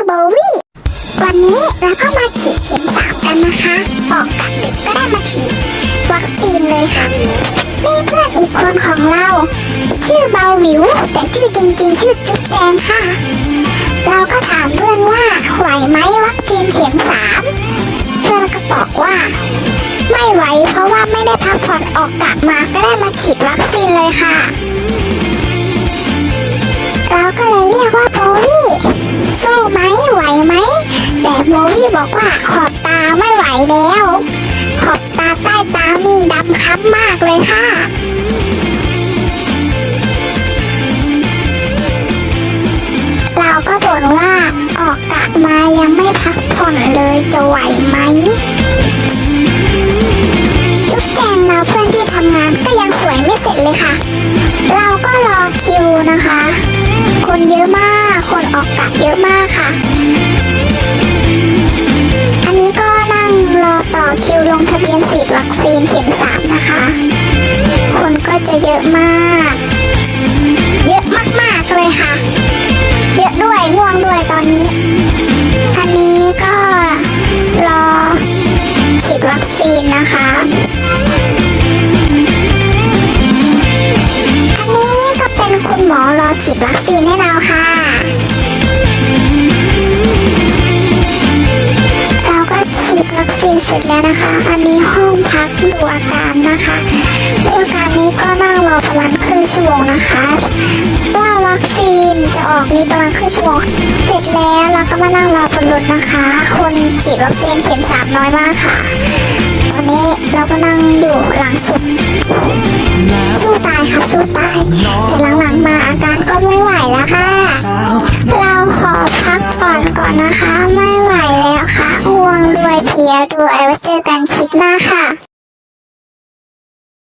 อโบวี่วันนี้เราก็มาฉีดเข็มสามกันนะคะออกกะดึกก็ได้มาฉีดวัคซีนเลยค่ะนี่เพื่อนอีกคนของเรา ชื่อเบาวิว แต่ชื่อจริง ๆ ชื่อจุ๊บแจงค่ะ เราก็ถามเพื่อนว่าไหวไหมวัคซีนเข็มสามเพื่อนก็บอกว่า ไม่ไหวเพราะว่าไม่ได้พักผ่อนออกกะมาก็ได้มาฉีดวัคซีนเลยค่ะ เราก็เลยเรียกว่า บวี่บอกว่าขอบตาไม่ไหวแล้ว ขอบตาใต้ตานี่ดำค้ำมากเลยค่ะเราก็บ่นว่าออกกะมายังไม่พักผ่อนเลยจะไหวไหมจุ๊บแจงเราเพื่อนที่ทำงานก็ยังสวยไม่เสร็จเลยค่ะ เราก็รอคิวนะคะ คนเยอะมาก คนออกกะเยอะมากค่ะ ซีนเข็มสามนะคะ คนก็จะเยอะมาก เยอะมากๆเลยค่ะ เยอะด้วยง่วงด้วยตอนนี้ อันนี้ก็รอฉีดวัคซีนนะคะอันนี้ก็เป็นคุณหมอรอฉีดวัคซีนให้เราค่ะ สร็จแล้วนะคะ อันนี้ห้องพักดูอาการนะคะดูอาการนี้ก็นั่งรอประมาณครึ่งชั่วโมงนะคะว่าวัคซีนจะออกนี้ประมาณครึ่งชั่วโมงเสร็จแล้วเราก็มานั่งรอบนรถนะคะ คนฉีดวัคซีนเข็มสามน้อยมากค่ะวันนี้เราก็นั่งอยู่หลังสุดสู้ตายค่ะสู้ตายแต่หลังๆมาอาการก็ไม่ไหวแล้วค่ะ เราขอพักผ่อนก่อนนะคะ ไม่ไหว แล้วค่ะง่วงด้วยเพียด้วยไว้เจอกันคลิปหน้าค่ะ